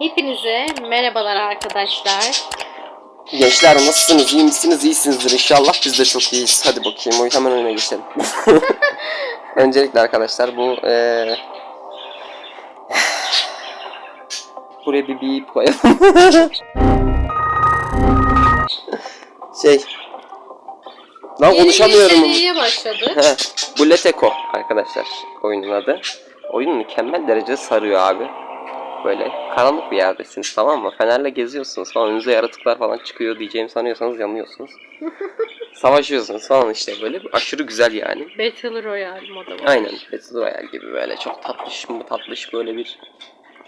Hepinize merhabalar arkadaşlar. Gençler nasılsınız? İyi misiniz? İyisinizdir inşallah. Biz de çok iyiyiz. Hadi bakayım. Oy, hemen önüne geçelim. Öncelikle arkadaşlar bu eee Buraya bir bip koyalım. şey Lan Yeni bir konuşamıyorum. seriye başladık. Bu Leteko arkadaşlar oyunun adı. Oyun mükemmel derecede sarıyor abi. Böyle karanlık bir yerdesiniz tamam mı? Fenerle geziyorsunuz falan önünüze yaratıklar falan çıkıyor diyeceğimi sanıyorsanız yanılıyorsunuz. Savaşıyorsunuz falan işte böyle aşırı güzel yani. Battle Royale modu var. Aynen Battle Royale gibi böyle çok tatlış mı tatlış böyle bir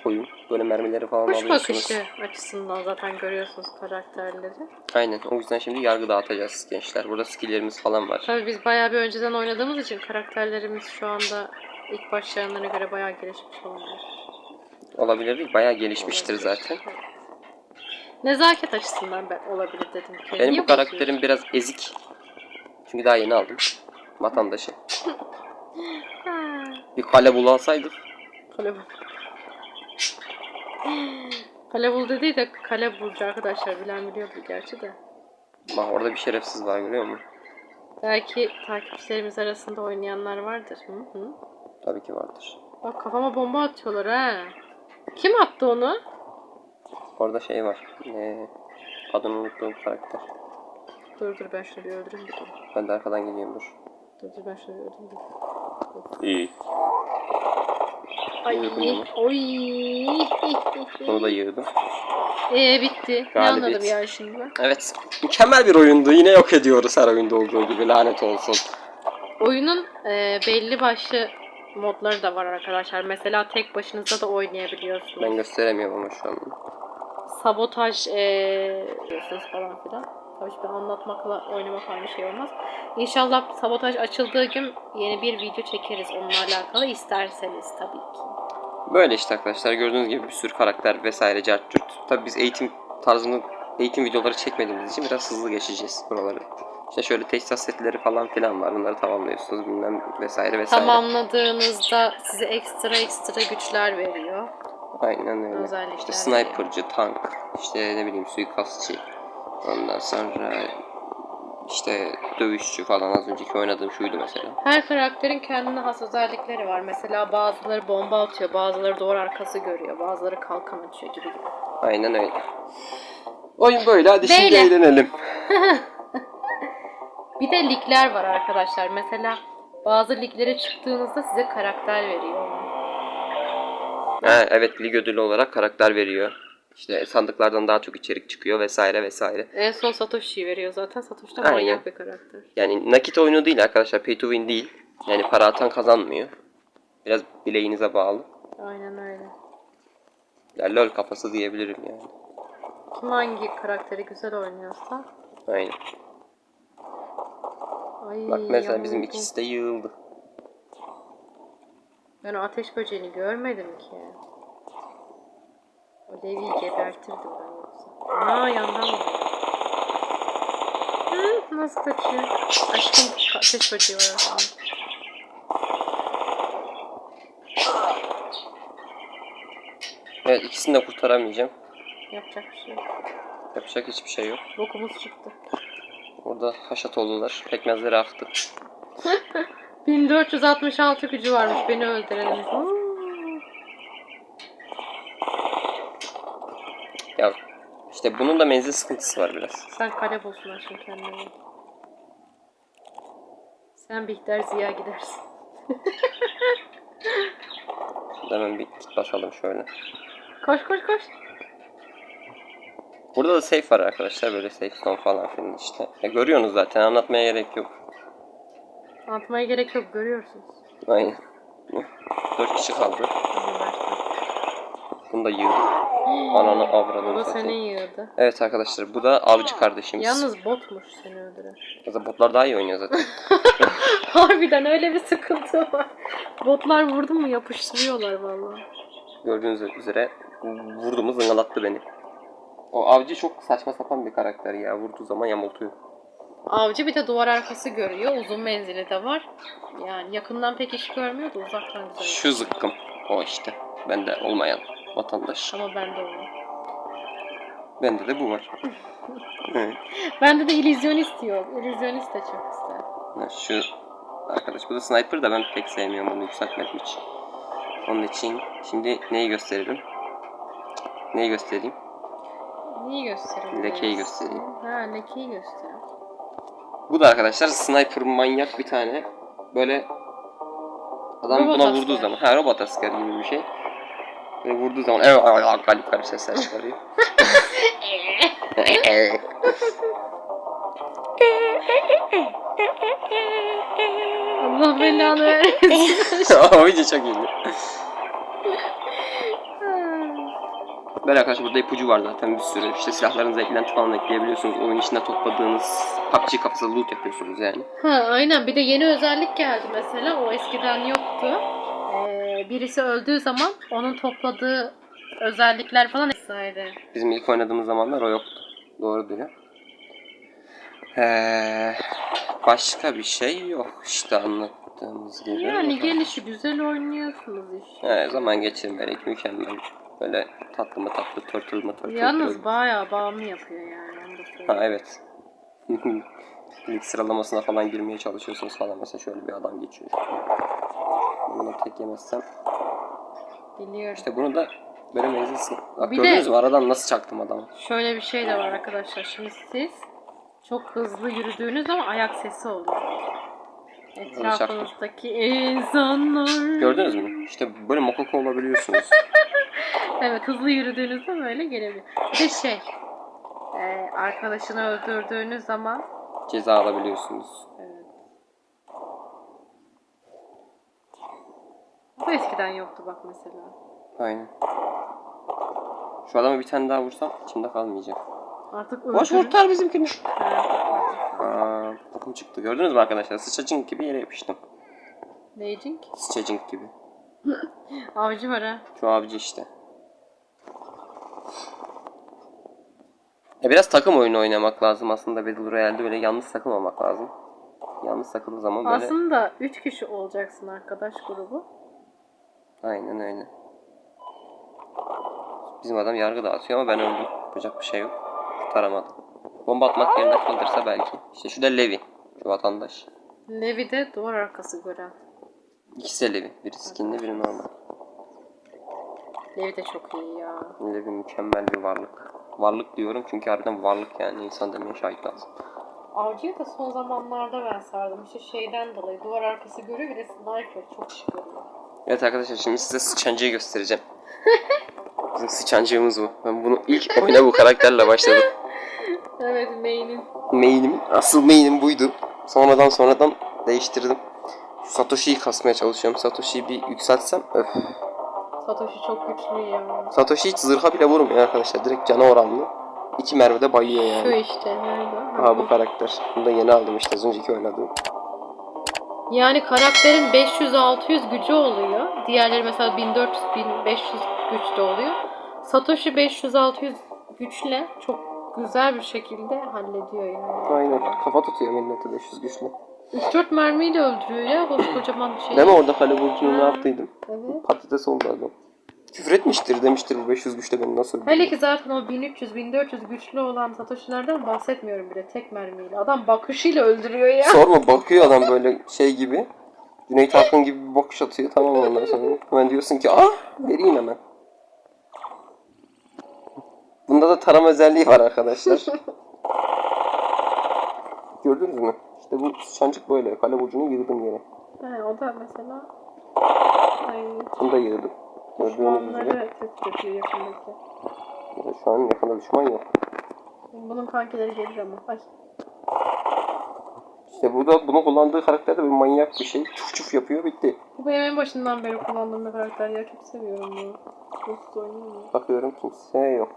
oyun. Böyle mermileri falan Kuş alıyorsunuz. bakışı açısından zaten görüyorsunuz karakterleri. Aynen o yüzden şimdi yargı dağıtacağız gençler. Burada skilllerimiz falan var. Tabii biz bayağı bir önceden oynadığımız için karakterlerimiz şu anda ilk başlayanlara göre bayağı gelişmiş olabilir. Olabilir bayağı gelişmiştir zaten. Nezaket açısından ben olabilir dedim. ki. Benim Niye bu karakterim bozuyorsun? biraz ezik. Çünkü daha yeni aldım. Vatandaşı. Bir kale bulalsaydık. Kale bul. Kale bul dediği de kale bulcu arkadaşlar bilen biliyordu gerçi de. Bak orada bir şerefsiz var görüyor musun? Belki takipçilerimiz arasında oynayanlar vardır. Hı hı. Tabii ki vardır. Bak kafama bomba atıyorlar ha. Kim attı onu? Orada şey var. Ee, adını unuttuğum karakter. Dur dur ben şunu bir öldüreyim bir dur. Ben de arkadan geliyorum dur. Dur dur ben şunu bir öldüreyim bir. İyi. Ay Yürüdüm onu. oy. Da yığdım. Ee bitti. Ne Galibiyet. anladım ya şimdi ben? Evet. Mükemmel bir oyundu. Yine yok ediyoruz her oyunda olduğu gibi. Lanet olsun. Oyunun e, belli başlı modları da var arkadaşlar. Mesela tek başınıza da oynayabiliyorsunuz. Ben gösteremiyorum ama şu an. sabotaj e, diyorsunuz falan filan. Tabii şimdi anlatmakla oynamak aynı şey olmaz. İnşallah sabotaj açıldığı gün yeni bir video çekeriz onunla alakalı isterseniz tabii ki. Böyle işte arkadaşlar gördüğünüz gibi bir sürü karakter vesaire cart curt. Tabii biz eğitim tarzını eğitim videoları çekmediğimiz için biraz hızlı geçeceğiz buraları. İşte şöyle teçhizat setleri falan filan var. Bunları tamamlıyorsunuz bilmem vesaire vesaire. Tamamladığınızda size ekstra ekstra güçler veriyor. Aynen öyle. Özellikler işte sniper'cı, tank, işte ne bileyim suikastçı. Ondan sonra işte dövüşçü falan az önceki oynadığım şuydu mesela. Her karakterin kendine has özellikleri var. Mesela bazıları bomba atıyor, bazıları duvar arkası görüyor, bazıları kalkan açıyor gibi gibi. Aynen öyle. Oyun böyle hadi şimdi Böyle. eğlenelim. Bir de ligler var arkadaşlar. Mesela bazı liglere çıktığınızda size karakter veriyor. Ha, evet lig ödülü olarak karakter veriyor. İşte sandıklardan daha çok içerik çıkıyor vesaire vesaire. En son Satoshi'yi veriyor zaten. Satoshi Aynen. manyak bir karakter. Yani nakit oyunu değil arkadaşlar. Pay to win değil. Yani para atan kazanmıyor. Biraz bileğinize bağlı. Aynen öyle. Yani lol kafası diyebilirim yani. Kim hangi karakteri güzel oynuyorsa. Aynen. Ay, Bak mesela bizim yanıldım. ikisi de yığıldı. Ben o ateş böceğini görmedim ki. O Levi'yi gebertirdim ben yoksa. Aa yandan vuruyor. Hı, nasıl kaçıyor? Aşkım ateş böceği var aslında. Evet ikisini de kurtaramayacağım. Yapacak bir şey yok. Yapacak hiçbir şey yok. Bokumuz çıktı. Orada haşat oldular. Pekmezleri aktı. 1466 gücü varmış beni öldürenin. Aa. Ya işte bunun da menzil sıkıntısı var biraz. Sen kale aşkım kendine. Sen Bihter Ziya gidersin. Şimdi hemen bir kit basalım şöyle. Koş koş koş. Burada da safe var arkadaşlar. Böyle safe zone falan filan işte. Ya görüyorsunuz zaten anlatmaya gerek yok. Anlatmaya gerek yok görüyorsunuz. Aynen. 4 kişi kaldı. Bunu da yığdık. Ananı avradını da seni yığdı. Evet arkadaşlar bu da avcı kardeşimiz. Yalnız botmuş seni öldüren. Mesela botlar daha iyi oynuyor zaten. Harbiden öyle bir sıkıntı var. Botlar vurdu mu yapıştırıyorlar vallahi. Gördüğünüz üzere vurdu mu zıngalattı beni. O avcı çok saçma sapan bir karakter ya. Vurduğu zaman yamultuyor. Avcı bir de duvar arkası görüyor. Uzun menzili de var. Yani yakından pek iş görmüyor da uzaktan güzel. Şu zıkkım. O işte. Bende olmayan. vatandaş. Ama bende o. var. Bende de bu var. evet. Bende de illüzyonist yok. İllüzyonist de çok. Ha, Şu arkadaş bu da sniper da ben pek sevmiyorum bunu yükseltmek için. Onun için şimdi neyi gösterelim? Neyi göstereyim? Neyi göstereyim? Lekeyi göstereyim. Ha lekeyi göster. Bu da arkadaşlar sniper manyak bir tane. Böyle adam Robot buna asker. vurduğu zaman ha robot asker gibi bir şey. Böyle vurduğu zaman evet garip garip sesler çıkarıyor. Allah belanı vermesin. o video çok iyiydi. Böyle arkadaşlar burada ipucu var zaten bir sürü. İşte silahlarınıza eklenti falan ekleyebiliyorsunuz. Oyun içinde topladığınız PUBG kafasında loot yapıyorsunuz yani. ha aynen bir de yeni özellik geldi mesela. O eskiden yoktu. Ee, birisi öldüğü zaman onun topladığı özellikler falan vesaire. Bizim ilk oynadığımız zamanlar o yoktu. Doğru diyor. Ee, başka bir şey yok işte anlattığımız gibi. Yani gelişi güzel oynuyorsunuz işte. Evet, zaman geçirmelik mükemmel. Böyle tatlı mı tatlı, turtle mı turtle. Yalnız bayağı bağımlı yapıyor yani. Onu da söyleyeyim. Ha evet. İlk sıralamasına falan girmeye çalışıyorsunuz falan. Mesela şöyle bir adam geçiyor. Bunu tek yemezsem. Biliyorum. İşte bunu da böyle menzilsin. Bak Bir gördünüz de- mü aradan nasıl çaktım adamı. Şöyle bir şey de var arkadaşlar. Şimdi siz çok hızlı yürüdüğünüz zaman ayak sesi oluyor. Etrafınızdaki insanlar. Gördünüz mü? İşte böyle mokoko olabiliyorsunuz. Evet hızlı yürüdüğünüzde böyle gelebilir. Bir şey e, arkadaşını öldürdüğünüz zaman Ceza alabiliyorsunuz. evet. Bu eskiden yoktu bak mesela. Aynen. Şu adama bir tane daha vursam içimde kalmayacak. Artık Boş öldürün- kurtar bizimkini. Aa, okum çıktı. Gördünüz mü arkadaşlar? Sıçacink gibi yere yapıştım. Neycink? Sıçacink gibi. Avcı var ha. Şu abici işte. Ya biraz takım oyunu oynamak lazım aslında Battle Royale'de böyle yalnız takılmamak lazım. Yalnız takıldığı zaman böyle Aslında 3 kişi olacaksın arkadaş grubu. aynen öyle. Bizim adam yargı dağıtıyor ama ben öldüm. Yapacak bir şey yok. Kurtaramadım. Bomba atmak yerine kaldırsa belki. İşte şu da Levi. Şu vatandaş. Levi de duvar arkası gören. İkisi de Levi. Biri skinli biri normal. Levi de çok iyi ya. Levi mükemmel bir varlık. Varlık diyorum çünkü harbiden varlık yani insan demeye şahit lazım. Avcıya da son zamanlarda ben sardım. İşte şeyden dolayı duvar arkası görüyor bir de sniper çok şık oluyor. Evet arkadaşlar şimdi size sıçancıyı göstereceğim. Bizim sıçancığımız bu. Ben bunu ilk oyuna bu karakterle başladım. Evet main'in. Main'im, asıl main'im buydu. Sonradan sonradan değiştirdim. Şu Satoshi'yi kasmaya çalışıyorum. Satoshi'yi bir yükseltsem öf. Satoshi çok güçlü ya. Satoshi hiç zırha bile vurmuyor arkadaşlar. Direkt cana oranlı. İki mermide bayıyor Şu yani. işte nerede? Aha bu karakter. Bunu da yeni aldım işte az önceki oynadığım. Yani karakterin 500-600 gücü oluyor. Diğerleri mesela 1400-1500 güçte oluyor. Satoshi 500-600 güçle çok güzel bir şekilde hallediyor yani. Aynen. Kafa tutuyor milleti 500 güçlü. 3-4 mermiyle öldürüyor ya koskocaman şey. Değil mi orada kale burcunu ne yaptıydım? Evet. Patates oldu adam. Küfür etmiştir demiştir bu 500 güçte beni nasıl öldürdü? Hele ki zaten o 1300-1400 güçlü olan Satoshi'lerden bahsetmiyorum bile tek mermiyle. Adam bakışıyla öldürüyor ya. Sorma bakıyor adam böyle şey gibi. Cüneyt Arkın gibi bir bakış atıyor tamam ondan sonra. Hemen diyorsun ki ah vereyim hemen. Bunda da tarama özelliği var arkadaşlar. Gördünüz mü? İşte bu çancık böyle. Kale burcunu yığdım yere. He, o da mesela ay, Bunu da yığdım. Gördüğünüz üzere. düşmanları tespit ediyor yakındaki. Ya Şu an yakında düşman yok. Bunun kankileri gelir ama. Ay. İşte bu da bunu kullandığı karakter de bir manyak bir şey. Çuf çuf yapıyor bitti. Bu benim en başından beri kullandığım bir karakter ya. Çok seviyorum bunu. Dost oynuyor Bakıyorum kimse yok.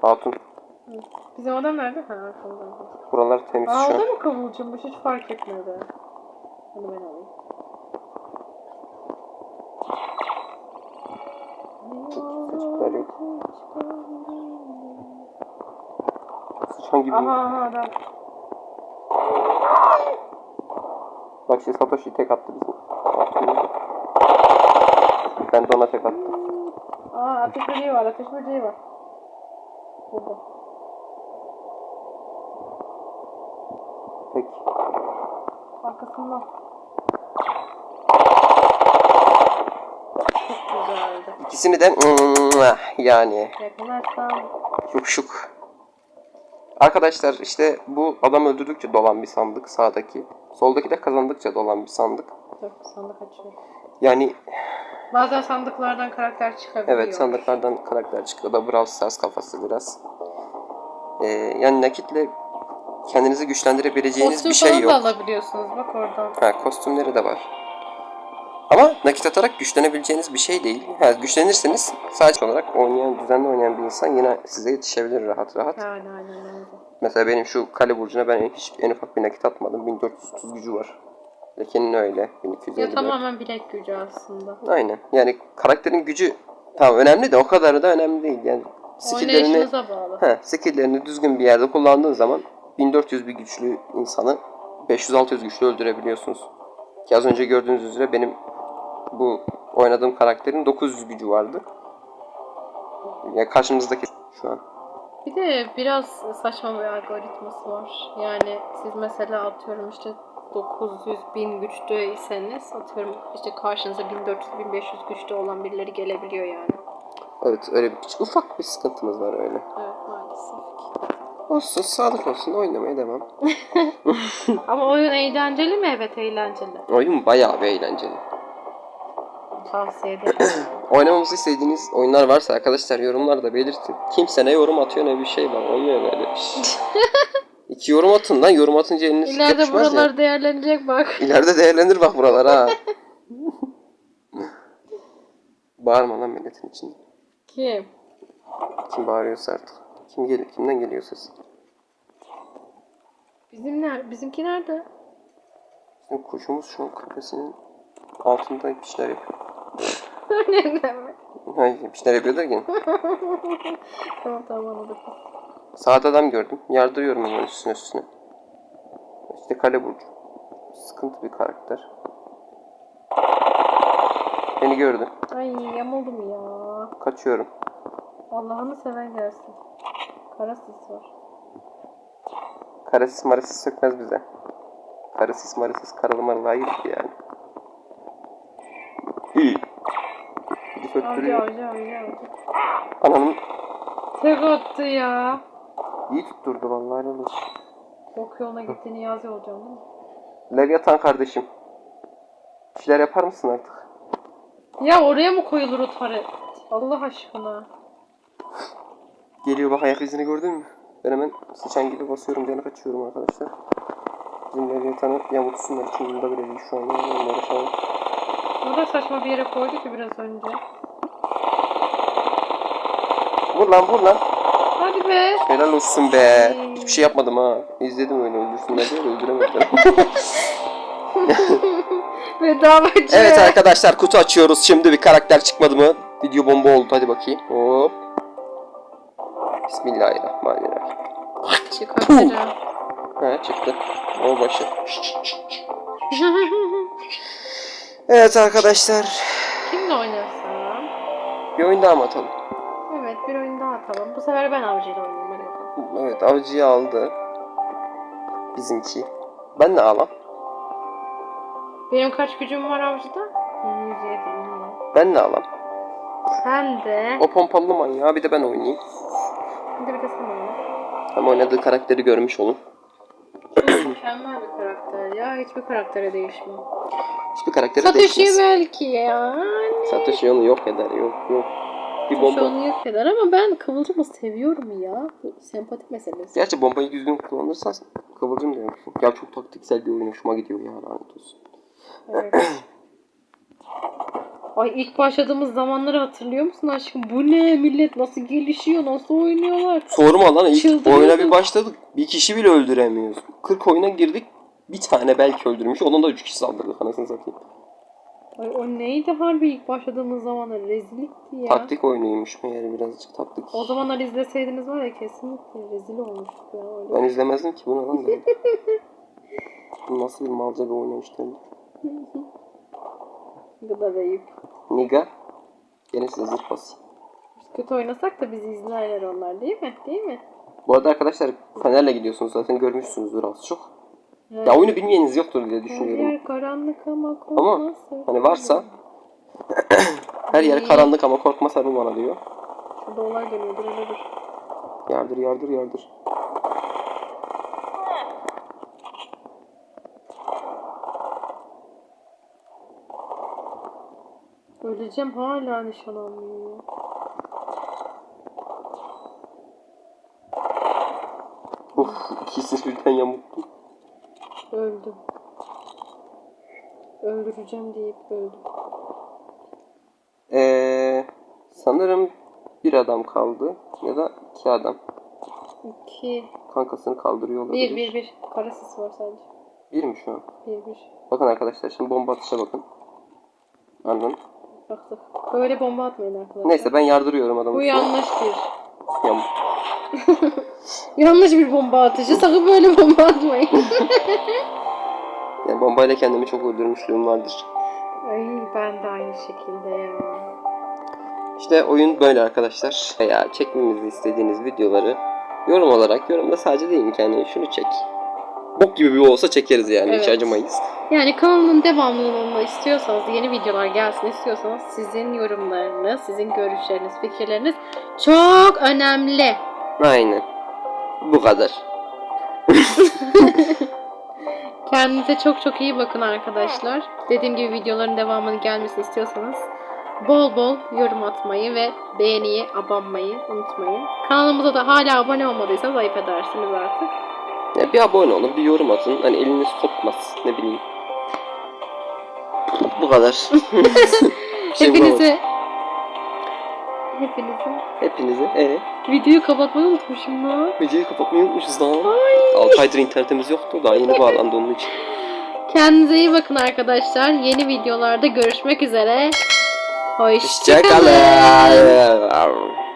Hatun. Bizim adam nerede? Ha arkamda. Buralar temiz Aa şu an. da mı kavulcummuş? Hiç fark etmedi. Hadi ben alayım. Çocuklar yok. Sıçan gibi. Aha aha adam. Bak şimdi Satoshi tek attı bizim. Hatun'u. Ben de ona tek attım. Aa ateş böceği var, ateş böceği var. Burada. Arkasından. Çok güzeldi. İkisini de yani Yakınlaşsam. şuk şuk. Arkadaşlar işte bu adam öldürdükçe dolan bir sandık sağdaki. Soldaki de kazandıkça dolan bir sandık. Dur sandık açıyorum. Yani Bazen sandıklardan karakter çıkabiliyor. evet sandıklardan karakter çıkıyor. O da Brawl Stars kafası biraz. Ee, yani nakitle kendinizi güçlendirebileceğiniz Kostüm bir şey yok. da alabiliyorsunuz bak oradan. Ha, kostümleri de var. Ama nakit atarak güçlenebileceğiniz bir şey değil. Ha, güçlenirseniz sadece olarak oynayan, düzenli oynayan bir insan yine size yetişebilir rahat rahat. Aynen aynen öyle. Mesela benim şu kale burcuna ben hiç en ufak bir nakit atmadım. 1430 gücü var. Leke'nin öyle. 1254. Ya tamamen bilek gücü aslında. Aynen. Yani karakterin gücü tamam önemli de o kadar da önemli değil. Yani skilllerini, bağlı. he, skilllerini düzgün bir yerde kullandığın zaman 1400 bir güçlü insanı 500-600 güçlü öldürebiliyorsunuz. Ki az önce gördüğünüz üzere benim bu oynadığım karakterin 900 gücü vardı. Ya karşımızdaki şu an. Bir de biraz saçma bir algoritması var. Yani siz mesela atıyorum işte 900 bin güçlüyseniz atıyorum işte karşınıza 1400-1500 güçlü olan birileri gelebiliyor yani. Evet öyle bir küçük ufak bir sıkıntımız var öyle. Evet maalesef. Olsun sağlık olsun oynamaya devam. Ama oyun eğlenceli mi? Evet eğlenceli. Oyun bayağı bir eğlenceli. Tavsiye ederim. Oynamamızı istediğiniz oyunlar varsa arkadaşlar yorumlarda belirtin. Kimse ne yorum atıyor ne bir şey var. Olmuyor böyle bir şey. İki yorum atın lan. Yorum atınca eliniz İleride yapışmaz ya. buralar değerlenecek bak. İleride değerlenir bak buralar ha. Bağırma lan milletin içinde. Kim? Kim bağırıyorsa artık. Kim geliyor? Kimden geliyor ses? Bizim ner bizimki nerede? Bizim kuşumuz şu an kafesinin altında bir şeyler yapıyor. Nerede mi? Hayır bir şeyler yapıyor derken. Tamam tamam anladım. Sağda adam gördüm. Yardırıyorum hemen üstüne üstüne. İşte kale burcu. Sıkıntı bir karakter. Beni gördü. Ay yamuldum ya. Kaçıyorum. Allah'ını seven gelsin. Kara sis var. Karasis marasis sökmez bize. Karasis marasis karalı maralı ki yani. Hii. Gidip Avcı öttürüyor. avcı avcı avcı. Ananın Tek attı ya. iyi tutturdu vallahi helal olsun. Bok yoluna gittiğini yazı olacağım değil mi? Leviathan kardeşim. Bir şeyler yapar mısın artık? Ya oraya mı koyulur o taret? Allah aşkına. Geliyor bak ayak izini gördün mü? Ben hemen sıçan gibi basıyorum diye kaçıyorum arkadaşlar. Bizim Leviathan'ı yamutsunlar. Çünkü bunda bile değil şu an. Onlara da saçma bir yere koydu ki biraz önce. Vur lan vur lan. Hadi be. Helal olsun be. Hiçbir şey yapmadım ha. İzledim öyle öldürsünler diye de öldüremediler. Bedavacı. evet arkadaşlar kutu açıyoruz. Şimdi bir karakter çıkmadı mı? Video bomba oldu. Hadi bakayım. Hop. Bismillahirrahmanirrahim. Çıkartacağım. Ha çıktı. O başı. Evet arkadaşlar. Kimle oynarsam? Bir oyun daha mı atalım? Evet bir oyun daha atalım. Bu sefer ben avcıyla oynayayım. Hadi bakalım. Evet avcıyı aldı. Bizimki. Ben de alam. Benim kaç gücüm var avcıda? 107. iyi. Ben de alam. Sen de. O pompalı manyağı bir de ben oynayayım. Bir de bir. Hem oynadığı karakteri görmüş olun. Mükemmel bir karakter ya. Hiçbir karaktere değişmem. Hiçbir karakteri Satoshi değişmez. belki ya. Satoshi onu yok eder. Yok yok. Bir Satoshi bomba. onu yok eder ama ben Kıvılcım'ı seviyorum ya. Bu sempatik meselesi. Gerçi bombayı düzgün kullanırsan kıvılcım da yok. Ya çok taktiksel bir oyun hoşuma gidiyor ya lanet olsun. Evet. Ay ilk başladığımız zamanları hatırlıyor musun aşkım? Bu ne? Millet nasıl gelişiyor? Nasıl oynuyorlar? Sorma lan ilk Çıldırıyordum. oyuna bir başladık. Bir kişi bile öldüremiyoruz. 40 oyuna girdik. Bir tane belki öldürmüş. Ondan da 3 kişi saldırdık anasını satayım. Ay o neydi harbi ilk başladığımız zamanlar? Rezillikti ya. Taktik oyunuymuş meğer birazcık taktik. O zamanlar izleseydiniz var ya kesinlikle rezil olmuştuk ya. Öyle. Ben izlemezdim ki bunu lan. Bu nasıl bir malca bir oynamış dedim. Bu da ayıp. Niga. Gene size zırh basayım. kötü oynasak da bizi izlerler onlar değil mi? Değil mi? Bu arada arkadaşlar Fener'le gidiyorsunuz zaten görmüşsünüzdür az çok. Evet. Ya oyunu bilmeyeniniz yoktur diye Her düşünüyorum. yer karanlık ama Ama korkma sakın. hani varsa her yer karanlık ama korkma sarıl bana diyor. Şurada olay dönüyor. Dur hele dur. Yardır yardır yardır. Öleceğim hala nişan almıyor. ya. Uf ikisini birden yamulttum. Öldüm. Öldüreceğim deyip öldüm. Ee, sanırım bir adam kaldı ya da iki adam. İki. Kankasını kaldırıyor olabilir. Bir bir bir. Kara sis var sadece. Bir mi şu an? Bir bir. Bakın arkadaşlar şimdi bomba atışa bakın. Anladın? Baktık. Böyle bomba atmayın arkadaşlar. Neyse ben yardırıyorum adamı. Bu yanlış bir. Yanlış bir bomba atışı. Sakın böyle bomba atmayın. Yani bombayla kendimi çok öldürmüşlüğüm vardır. Ay ben de aynı şekilde ya. İşte oyun böyle arkadaşlar. Veya çekmemizi istediğiniz videoları yorum olarak yorumda sadece deyin ki hani şunu çek. Bok gibi bir olsa çekeriz yani hiç Evet. acımayız. Yani kanalın devamlılığını istiyorsanız, yeni videolar gelsin istiyorsanız sizin yorumlarınız, sizin görüşleriniz, fikirleriniz çok önemli. Aynen. Bu kadar. Kendinize çok çok iyi bakın arkadaşlar. Dediğim gibi videoların devamının gelmesini istiyorsanız bol bol yorum atmayı ve beğeniyi, abanmayı unutmayın. Kanalımıza da hala abone olmadıysanız ayıp edersiniz artık. Ya bir abone olun, bir yorum atın. Hani eliniz kopmaz. Ne bileyim. Bu kadar. Şey bulamadım. Hepinize Hepinize Hepinize. Ee, videoyu kapatmayı unutmuşum lan. videoyu kapatmayı unutmuşuz. 6 aydır internetimiz yoktu. Daha yeni bağlandı onun için. Kendinize iyi bakın arkadaşlar. Yeni videolarda görüşmek üzere. Hoşçakalın. Hoşçakalın.